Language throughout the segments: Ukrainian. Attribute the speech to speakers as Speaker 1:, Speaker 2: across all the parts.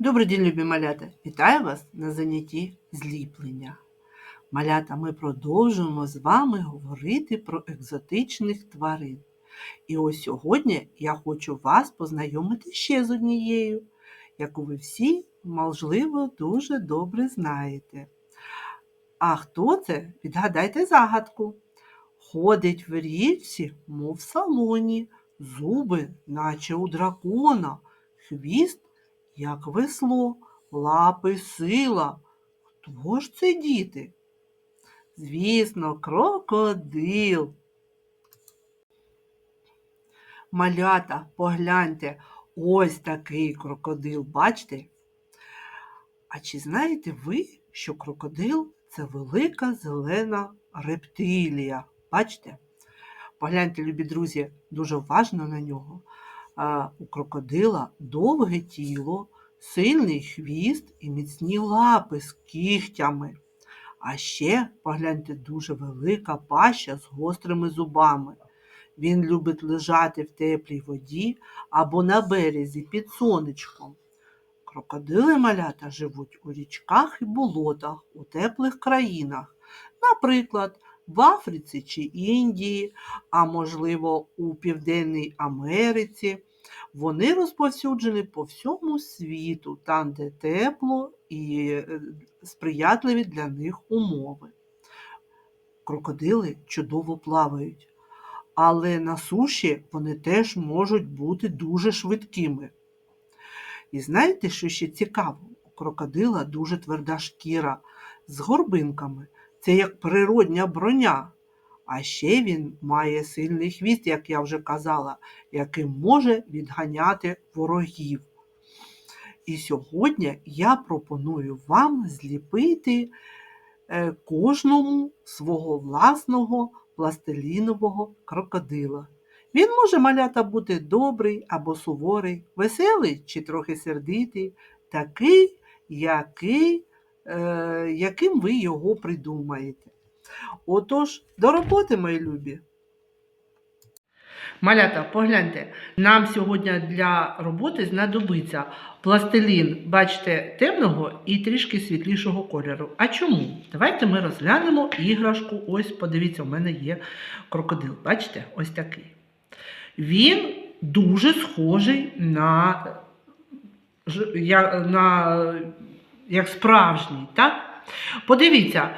Speaker 1: Добрий день, любі малята! Вітаю вас на занятті зліплення. Малята, ми продовжуємо з вами говорити про екзотичних тварин. І ось сьогодні я хочу вас познайомити ще з однією, яку ви всі, можливо, дуже добре знаєте. А хто це? Відгадайте загадку. Ходить в річці, мов в салоні, зуби, наче у дракона, хвіст як весло, лапи сила. Хто ж це діти? Звісно, крокодил. Малята, погляньте, ось такий крокодил, бачите? А чи знаєте ви, що крокодил це велика зелена рептилія? Бачите? Погляньте, любі друзі, дуже уважно на нього. А, У крокодила довге тіло, сильний хвіст і міцні лапи з кігтями. А ще, погляньте, дуже велика паща з гострими зубами. Він любить лежати в теплій воді або на березі під сонечком. Крокодили малята живуть у річках і болотах у теплих країнах, наприклад, в Африці чи Індії, а можливо, у Південній Америці. Вони розповсюджені по всьому світу, там, де тепло і е, сприятливі для них умови. Крокодили чудово плавають, але на суші вони теж можуть бути дуже швидкими. І знаєте, що ще цікаво? У крокодила дуже тверда шкіра з горбинками. Це як природня броня. А ще він має сильний хвіст, як я вже казала, який може відганяти ворогів. І сьогодні я пропоную вам зліпити е, кожному свого власного пластилінового крокодила. Він може малята бути добрий або суворий, веселий чи трохи сердитий, такий, який, е, яким ви його придумаєте. Отож, до роботи, мої любі. Малята, погляньте, нам сьогодні для роботи знадобиться пластилін, бачите, темного і трішки світлішого кольору. А чому? Давайте ми розглянемо іграшку. Ось, подивіться, у мене є крокодил. Бачите, ось такий. Він дуже схожий на, на як справжній. так? Подивіться.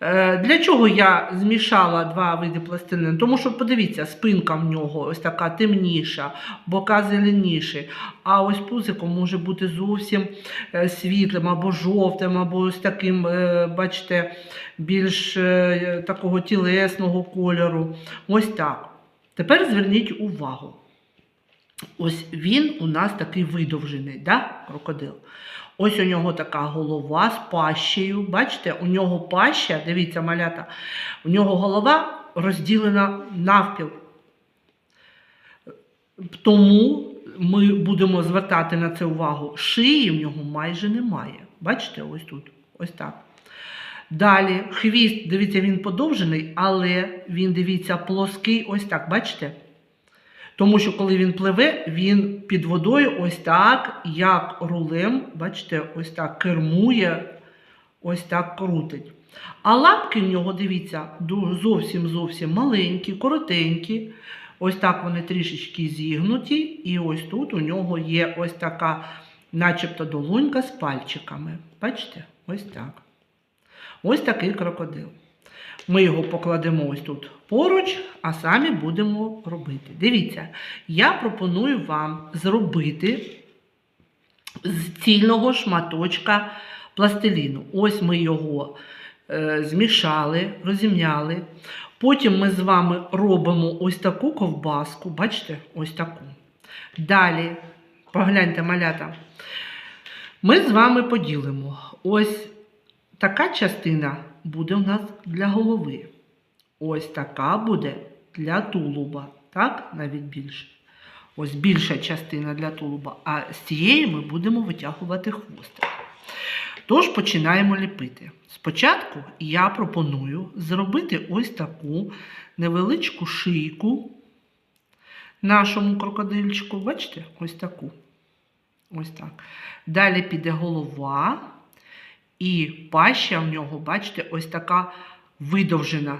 Speaker 1: Е, для чого я змішала два види пластилину? Тому що, подивіться, спинка в нього ось така темніша, бока зеленіші, а ось пузико може бути зовсім е, світлим або жовтим, або ось таким, е, бачите, більш такого тілесного кольору. Ось так. Тепер зверніть увагу. Ось він у нас такий видовжений, да, крокодил. Ось у нього така голова з пащею. Бачите, у нього паща, дивіться, малята, у нього голова розділена навпіл. Тому ми будемо звертати на це увагу. Шиї в нього майже немає. Бачите, ось тут. Ось так. Далі хвіст, дивіться, він подовжений, але він, дивіться, плоский, ось так, бачите? Тому що, коли він пливе, він під водою ось так, як рулем, бачите, ось так кермує, ось так крутить. А лапки в нього, дивіться, зовсім-зовсім маленькі, коротенькі. Ось так вони трішечки зігнуті. І ось тут у нього є ось така, начебто, долонька з пальчиками. Бачите? Ось так. Ось такий крокодил. Ми його покладемо ось тут поруч, а самі будемо робити. Дивіться, я пропоную вам зробити з цільного шматочка пластиліну. Ось ми його е, змішали, розімняли. Потім ми з вами робимо ось таку ковбаску, бачите, ось таку. Далі, погляньте, малята, ми з вами поділимо ось така частина буде у нас для голови. Ось така буде для тулуба. Так, навіть більше. Ось більша частина для тулуба. А з цієї ми будемо витягувати хвостик. Тож починаємо ліпити. Спочатку я пропоную зробити ось таку невеличку шийку нашому крокодильчику. Бачите, ось таку. Ось так. Далі піде голова. І паща в нього, бачите, ось така видовжена.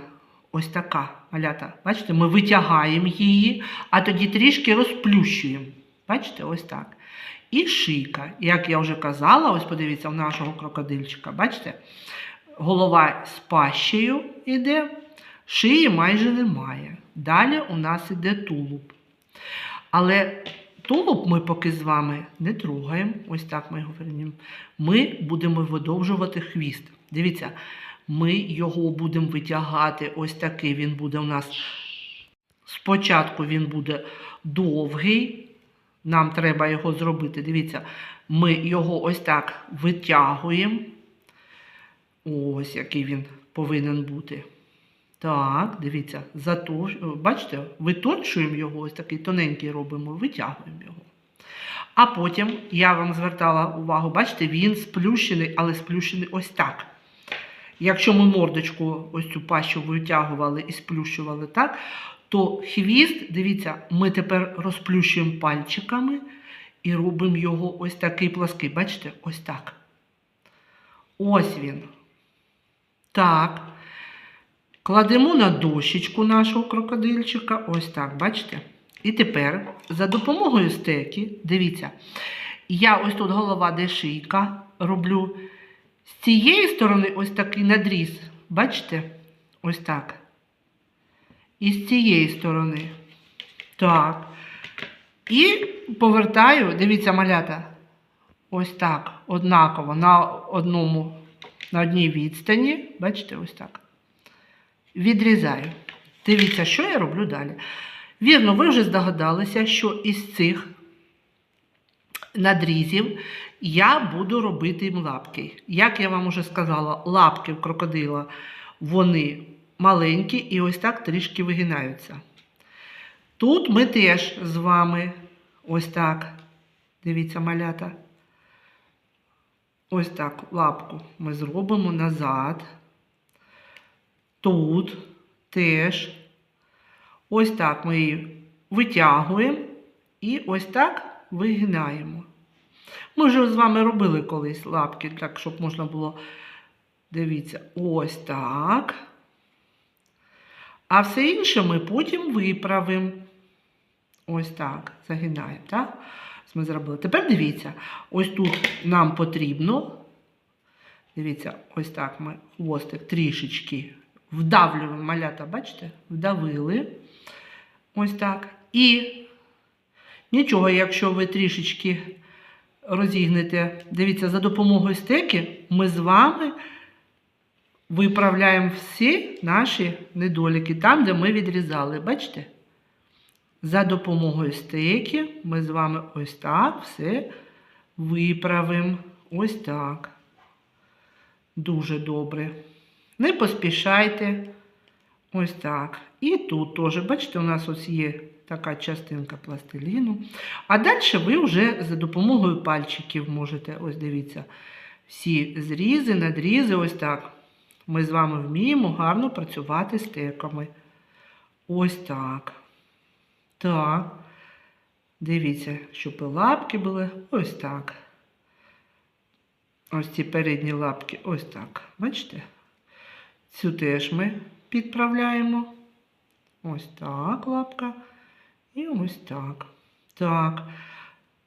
Speaker 1: Ось така малята. Бачите, ми витягаємо її, а тоді трішки розплющуємо. Бачите, ось так. І шийка. Як я вже казала, ось подивіться, у нашого крокодильчика, бачите? Голова з пащею йде, шиї майже немає. Далі у нас іде тулуб. Але тулуб ми поки з вами не трогаємо. Ось так ми говоримо. Ми будемо видовжувати хвіст. Дивіться, ми його будемо витягати. Ось такий він буде у нас. Спочатку він буде довгий. Нам треба його зробити. Дивіться, ми його ось так витягуємо. Ось який він повинен бути. Так, дивіться, зато, бачите, витончуємо його, ось такий тоненький робимо, витягуємо його. А потім я вам звертала увагу, бачите, він сплющений, але сплющений ось так. Якщо ми мордочку, ось цю пащу витягували і сплющували так, то хвіст, дивіться, ми тепер розплющуємо пальчиками і робимо його ось такий плаский. Бачите, ось так. Ось він. Так. Кладемо на дощечку нашого крокодильчика. Ось так, бачите? І тепер за допомогою стеки, дивіться, я ось тут голова, де шийка, роблю з цієї сторони ось такий надріз. Бачите? Ось так. І з цієї сторони. Так. І повертаю, дивіться, малята. Ось так, однаково, на одному, на одній відстані. Бачите, ось так. Відрізаю. Дивіться, що я роблю далі. Вірно, ви вже здогадалися, що із цих надрізів я буду робити їм лапки. Як я вам уже сказала, лапки в крокодила вони маленькі і ось так трішки вигинаються. Тут ми теж з вами ось так, дивіться, малята. Ось так лапку ми зробимо назад. Тут теж. Ось так ми її витягуємо і ось так вигинаємо. Ми вже з вами робили колись лапки, так, щоб можна було, дивіться, ось так. А все інше ми потім виправимо. Ось так, загинаємо, так? Ми зробили. Тепер дивіться, ось тут нам потрібно, дивіться, ось так ми хвостик трішечки вдавлюємо малята, бачите? Вдавили. Ось так. І нічого, якщо ви трішечки розігнете, дивіться, за допомогою стеки ми з вами виправляємо всі наші недоліки, там, де ми відрізали. Бачите? За допомогою стеки ми з вами ось так все виправимо. Ось так. Дуже добре. Не поспішайте. Ось так. І тут теж, бачите, у нас ось є така частинка пластиліну. А далі ви вже за допомогою пальчиків можете, ось дивіться, всі зрізи, надрізи, ось так. Ми з вами вміємо гарно працювати стеками. Ось так. Так. Дивіться, щоб лапки були ось так. Ось ці передні лапки, ось так. Бачите? Цю теж ми підправляємо. Ось так лапка. І ось так. Так.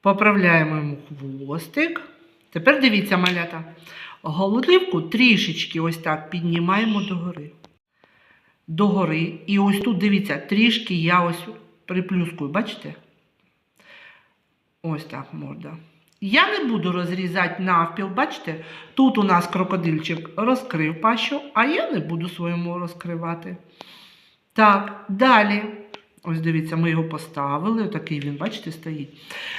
Speaker 1: Поправляємо йому хвостик. Тепер дивіться, малята. Голодливку трішечки ось так піднімаємо догори. Догори. І ось тут, дивіться, трішки я ось приплюскую, бачите? Ось так морда. Я не буду розрізати навпіл, бачите? Тут у нас крокодильчик розкрив пащу, а я не буду своєму розкривати. Так, далі. Ось дивіться, ми його поставили. Отакий він, бачите, стоїть.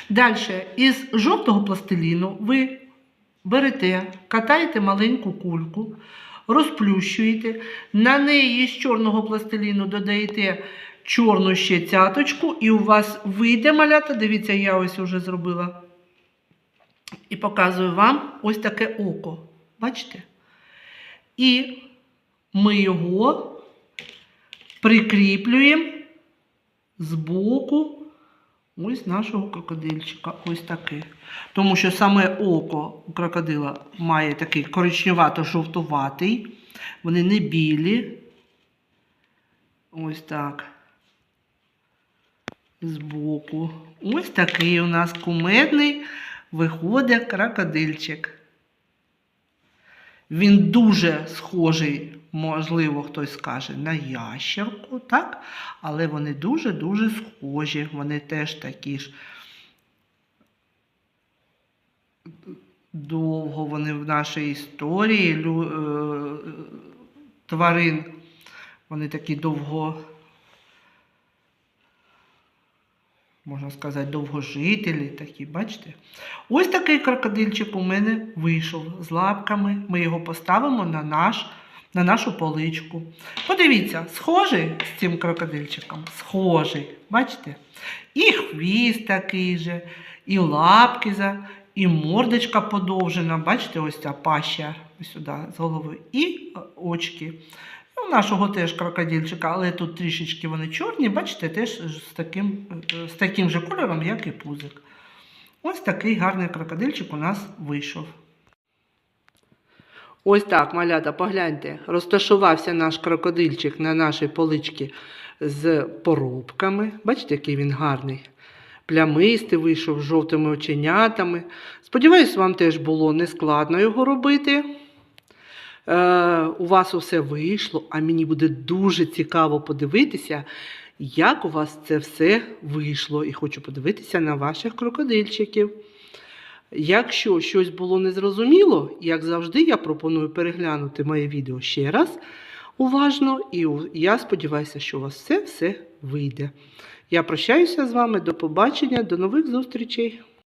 Speaker 1: Далі, із жовтого пластиліну ви берете, катаєте маленьку кульку, розплющуєте, на неї з чорного пластиліну додаєте чорну ще цяточку, і у вас вийде малята. Дивіться, я ось вже зробила. І показую вам ось таке око. Бачите? І ми його прикріплюємо з боку Ось нашого крокодильчика, ось таке. Тому що саме око крокодила має такий коричневато-жовтуватий. Вони не білі. Ось так. Збоку. Ось такий у нас кумедний виходить крокодильчик. Він дуже схожий, можливо, хтось скаже, на ящерку, так? Але вони дуже-дуже схожі. Вони теж такі ж. Довго вони в нашій історії е, тварин. Вони такі довго, можна сказати, довгожителі такі, бачите? Ось такий крокодильчик у мене вийшов з лапками. Ми його поставимо на, наш, на нашу поличку. Подивіться, схожий з цим крокодильчиком? Схожий. Бачите? І хвіст такий же, і лапки, і мордочка подовжена. Бачите, ось ця паща сюди з голови. І е, очки. Нашого теж крокодильчика, але тут трішечки вони чорні, бачите, теж з таким, е, з таким же кольором, як і пузик. Ось такий гарний крокодильчик у нас вийшов. Ось так, малята, погляньте, розташувався наш крокодильчик на нашій поличці з поробками. Бачите, який він гарний. Плямистий вийшов з жовтими оченятами. Сподіваюсь, вам теж було нескладно його робити. Е, у вас усе вийшло, а мені буде дуже цікаво подивитися, як у вас це все вийшло. І хочу подивитися на ваших крокодильчиків. Якщо щось було незрозуміло, як завжди, я пропоную переглянути моє відео ще раз уважно, і я сподіваюся, що у вас все все вийде. Я прощаюся з вами, до побачення, до нових зустрічей.